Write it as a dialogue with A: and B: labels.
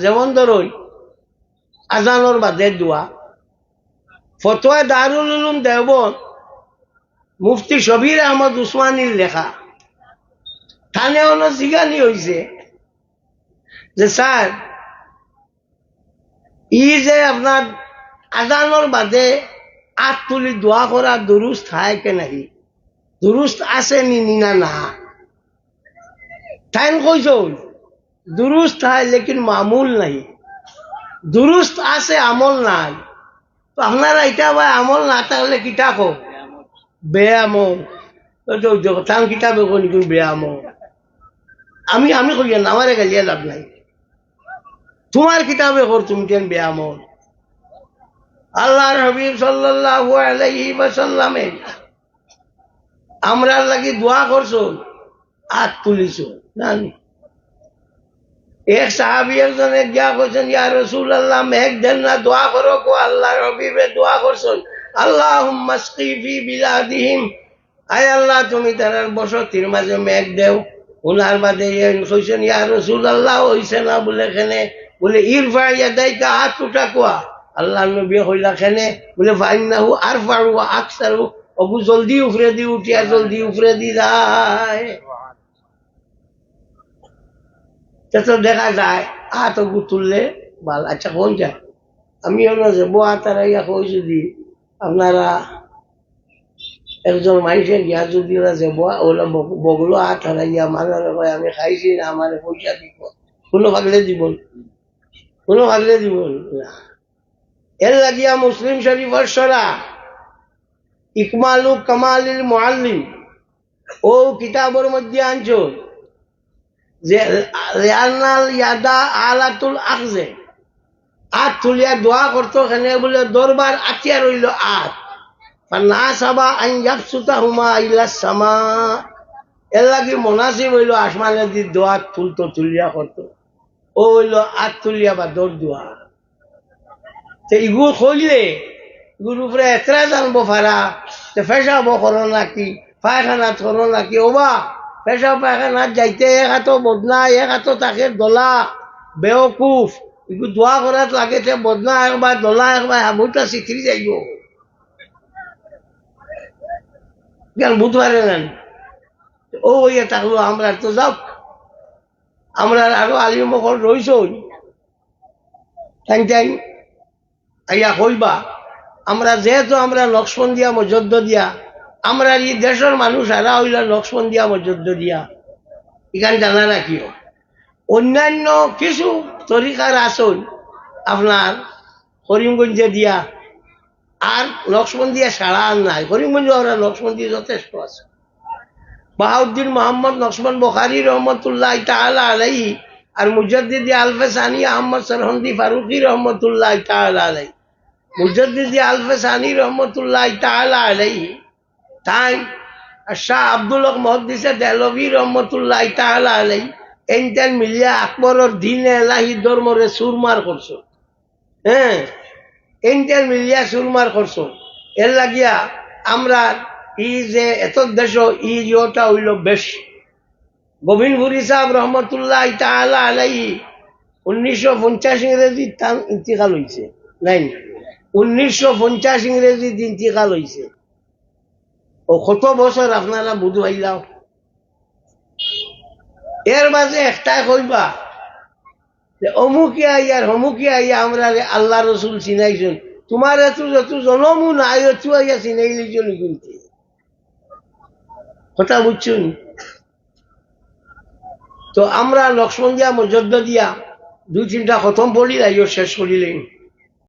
A: যেমন ধরুন আজানোর বাদে দোয়া ফতোয়া দারুল উলুম দেওবন মুফতি শবির আহমদ উসমানীর লেখা। থানে অন জিগানি হয়েছে যে স্যার ই যে আপনার আজানোর বাদে আত তুলি দোয়া করা দুরুস্ত হয় কে নাহি? দুরুস্ত আছে নি নিনা না টাইম কইছ দুরুস্ত হয়, লেকিন মামুল নাই। দুরুস্ত আছে, আমল নাই। তো আপনারা এটা ভাই আমল না থাকলে কিতা কো বেয়ামল। তাম কিতাবে কো নিকুন বেয়ামল। আমি আমি কই না, আমারে গালিয়া লাভ নাই। তোমার কিতাবে কর তুমি কেন বেয়ামল। আল্লাহর হাবিব সাল্লাল্লাহু আলাইহি ওয়াসাল্লামে আমরা লাগি দোয়া করছ, হাত তুলিছো। জানি এক সাহাবি একজনে গিয়া কইছেন, ইয়া রাসূলুল্লাহ মেঘ দেন না, দোয়া করো কো আল্লাহর হাবিবে দোয়া করছেন। আল্লাহুম্মা সকি ফি বিলাদিহিম। আয় আল্লাহ, তুমি তার বসতির মাঝে মেঘ দেও। উনার বাদে কইছেন, ইয়া রাসূলুল্লাহ, হইছে না বলে কেনে? বলে, ইরফা ইয়াদাইকা হাত উঠা কোয়া। আল্লাহ নবী হইলা খেনে বলে ফাইনাহু আর ফাড়ু আকসারু। অবু জলদি উফরে দি, উঠিয়া জলদি উফরে দি যায়। তো দেখা যায় হাত অবু তুললে ভালো। আচ্ছা কোন যায় আমি হলো যে বো তারা ইয়া কই যদি আপনারা একজন মানুষের গিয়া যদি ওরা যে ওরা বগলো হাত হারাইয়া মানুষ কয়, আমি খাইছি না, আমার পয়সা দিব। কোনো ভাগলে দিব কোনো ভাগলে দিব এর লাগিয়া মুসলিম শরীফের সরা, ইকমালু কামালিল মুআল্লিম। ও কিতাবের মধ্যে আনছো। রিয়ানাল ইয়াদা আলাতুল আখজে আত তুলিয়া দোয়া করতো এখানে বলে দরবার আতিয়া রইল আত। না সাবা আইন ইয়াবসুতা হুমা ইলা সামা। এর লাগি মনাসিব হইল আসমানের দি দোয়া তুলতো, তুলিয়া করতো। ও হইল আত তুলিয়া বা দৌড় দোয়া। তো ইগু খইলে ইগুর উপরে এতরা জানব ফারা যে ফেসাব করো নাকি, পায়খানাত করো নাকি, ওবা। পেশাব পায়খানাত যাইতে এক হাত বদনা এক হাত তাকে দলা, বেওকুফ। ইগু দোয়া করাত লাগেছে বদনা একবার দলা একবার হামুটা চিঠি যাইব। জ্ঞান বুধবারে নেন ও ইয়ে থাকল আমরা তো যাও আমরা আরও আলিমকল রইছ টাইম টাইম আইয়া কইবা আমরা যেহেতু আমরা লক্ষ্মণ দিয়া, মজদ্দ দিয়া আমরা এই দেশের মানুষ, এরা হইল লক্ষ্মণ দিয়া মজদ্দ দিয়া এখান জানা না কিও? অন্যান্য কিছু তরিকার আসন আপনার করিমগঞ্জে দিয়া আর লক্ষ্মণ দিয়া সারা আর নাই। করিমগঞ্জ আমরা লক্ষ্মণ দিয়ে যথেষ্ট আছে। বাহাউদ্দিন মোহাম্মদ লক্ষ্মণ বখারি রহমতুল্লাহ তাহলা আলাই আর মুজদ্দিদি আলফে সানি আহমদ সরহন্দি ফারুকি রহমতুল্লাহ তাহলা আলাই মুজদ্দিদি আলফে সানি রহমতুল্লাহ তাহলা আলাই তাই শাহ আব্দুল মহদ্দিসে দেলভি রহমতুল্লাহ তাহলা আলাই এনটেন মিলিয়া আকবরের দিন এলাহি ধর্মরে সুরমার করছ। হ্যাঁ এনটেন মিলিয়া সুরমার করছ। এর লাগিয়া আমরা ই যে এত দেশ, ই ইয়েটা হইল বেশ। গোবিন্দপুরি সাহেব রহমতুল্লাহ তাহলা আলাই উনিশশো পঞ্চাশ ইংরেজি তার ইন্তিকাল হয়েছে নাই, উনিশশো পঞ্চাশ ইংরেজি ইন্তিকাল হয়েছে ও বছর আপনারা বুধ হইলাও এর মাঝে একটাই কইবা যে অমুকে আইয়ার অমুকে আইয়া আমরা আল্লাহ রসুল চিনাইছেন। তোমার এত যত জনমু নাই এত আইয়া চিনাইলি চলি কিন্তু। কথা বুঝছুন? তো আমরা লক্ষ্মণ দিয়া মর্যাদা দিয়া দুই তিনটা খতম পড়ি আইও শেষ করিলেন।